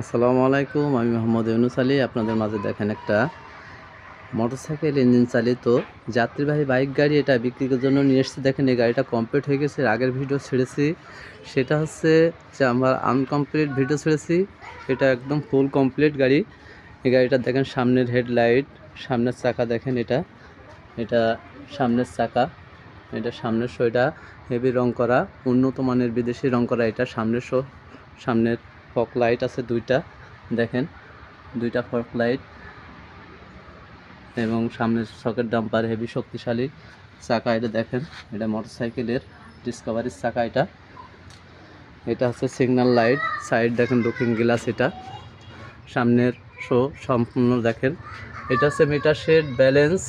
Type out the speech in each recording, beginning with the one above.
আসসালামু আলাইকুম, আমি মোহাম্মদ ইউনুস আলী। আপনাদের মাঝে দেখেন একটা মোটরসাইকেল ইঞ্জিন চালিত যাত্রীবাহী বাইক গাড়ি এটা বিক্রির জন্য নিয়ে এসেছি। দেখেন এই গাড়িটা কমপ্লিট হয়ে গেছে আগের ভিডিও ছেড়েছি। সেটা হচ্ছে যে আমরা আনকমপ্লিট ভিডিও ছেড়েছি, এটা একদম ফুল কমপ্লিট গাড়ি। এই গাড়িটা দেখেন সামনের হেডলাইট সামনের চাকা দেখেন এটা। এটা সামনের চাকা, এটা সামনের শো এটা হেভি রং করা, উন্নত মানের বিদেশি রং করা এটা সামনের শো সামনের ফক লাইট আছে দুইটা, দেখেন। দুইটা ফক লাইট এবং সামনের সকেট ডাম্পার, হেভি শক্তিশালী চাকা এটা দেখেন, এটা মোটরসাইকেলের ডিসকভারির চাকা এটা। এটা হচ্ছে সিগন্যাল লাইট, সাইড দেখেন লুকিং গ্লাস এটা। সামনের শো সম্পূর্ণ দেখেন। এটা হচ্ছে মিটার শেড ব্যালেন্স,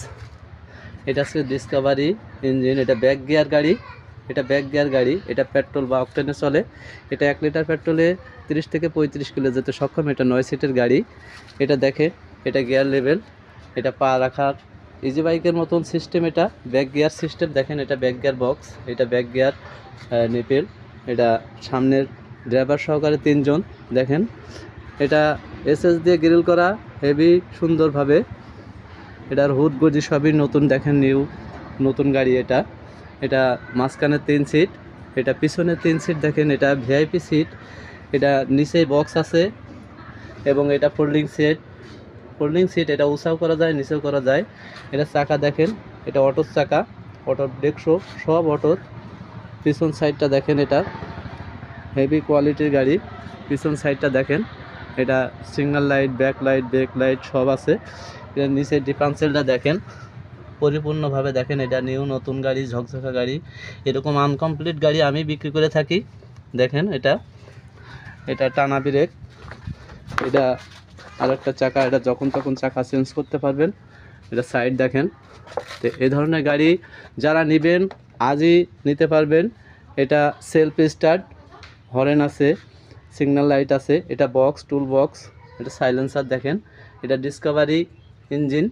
এটা হচ্ছে ডিসকভারি ইঞ্জিন, এটা ব্যাক গিয়ার গাড়ি। এটা ব্যাক গিয়ার গাড়ি, এটা পেট্রোল বা অকটেনে চলে। এটা এক লিটার পেট্রোলে তিরিশ থেকে পঁয়ত্রিশ কিলো যেতে সক্ষম, এটা নয় সিটের গাড়ি। এটা দেখে, এটা গিয়ার লেভেল, এটা পা রাখার ইজি বাইকের মতন সিস্টেম এটা। ব্যাক গিয়ার সিস্টেম দেখেন এটা ব্যাক গিয়ার বক্স এটা ব্যাক গিয়ার নেপেল এটা সামনের ড্রাইভার সহকারে তিনজন, দেখেন। এটা এসএস দিয়ে গ্রিল করা হেভি সুন্দরভাবে। এটার হুড গজি সবই নতুন, দেখেন নিউ নতুন গাড়ি এটা। এটা মাঝখানে তিন সিট এটা পিছনে তিন সিট দেখেন, এটা ভিআইপি সিট এটা নিচে বক্স আছে, এবং এটা ফোল্ডিং সিট ফোল্ডিং সিট এটা উঁচাও করা যায়, নিচেও করা যায়। এটা চাকা দেখেন, এটা অটোর চাকা, অটোর ডেকশো সব অটোর। পিছন সাইডটা দেখেন এটা হেভি কোয়ালিটির গাড়ি। পিছন সাইডটা দেখেন, এটা signal light back light brake light সব আছে। নিচে ডিফারেন্সিয়ালটা দেখেন। পরিপূর্ণভাবে দেখেন, এটা নিউ নতুন গাড়ি, ঝকঝকা গাড়ি, এরকম আনকমপ্লিট গাড়ি আমি বিক্রি করে থাকি। দেখেন এটা এটা টানা ব্রেক এটা আর একটা চাকা, এটা যখন তখন চাকা চেঞ্জ করতে পারবেন। এটা সাইড দেখেন, তো এই ধরনের গাড়ি যারা নেবেন, আজই নিতে পারবেন। এটা সেলফ স্টার্ট হরেন আছে সিগন্যাল লাইট আছে, এটা বক্স টুল বক্স এটা সাইলেন্সার দেখেন। এটা ডিসকভারি ইঞ্জিন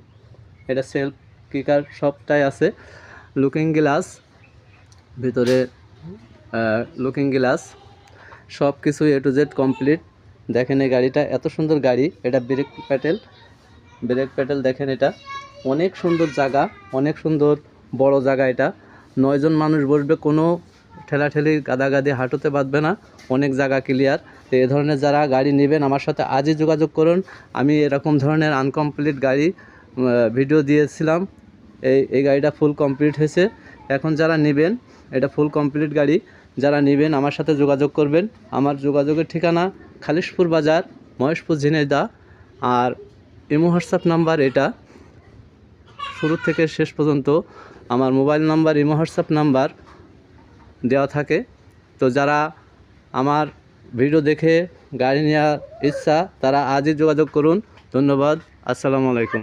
এটা সেলফ কিকার সবটাই আছে। লুকিং গ্লাস ভিতরে লুকিং গ্লাস সব কিছু এ টু জেড কমপ্লিট দেখেন এই গাড়িটা, এত সুন্দর গাড়ি। এটা ব্রেক প্যাটেল ব্রেক প্যাটেল দেখেন এটা। অনেক সুন্দর জায়গা, অনেক সুন্দর বড় জায়গা এটা। নয়জন মানুষ বসবে, কোনো ঠেলাঠেলি, গাদাগাদি, হাঁটুতে বাঁধবে না। অনেক জায়গা ক্লিয়ার তো এ ধরনের যারা গাড়ি নেবেন, আমার সাথে আজই যোগাযোগ করুন। আমি এরকম ধরনের আনকমপ্লিট গাড়ি ভিডিও দিয়েছিলাম। এই এই গাড়িটা ফুল কমপ্লিট হয়েছে। এখন যারা নেবেন, এটা ফুল কমপ্লিট গাড়ি। যারা নেবেন, আমার সাথে যোগাযোগ করবেন। আমার যোগাযোগের ঠিকানা খালিশপুর বাজার, মহেশপুর ঝিনেদা আর ইমো হোয়াটসঅ্যাপ নাম্বার এটা। শুরু থেকে শেষ পর্যন্ত আমার mobile number, imo WhatsApp number দেওয়া থাকে। তো যারা আমার ভিডিও দেখে গাড়ি নেওয়ার ইচ্ছা, তারা আজই যোগাযোগ করুন। ধন্যবাদ। আসসালামু আলাইকুম।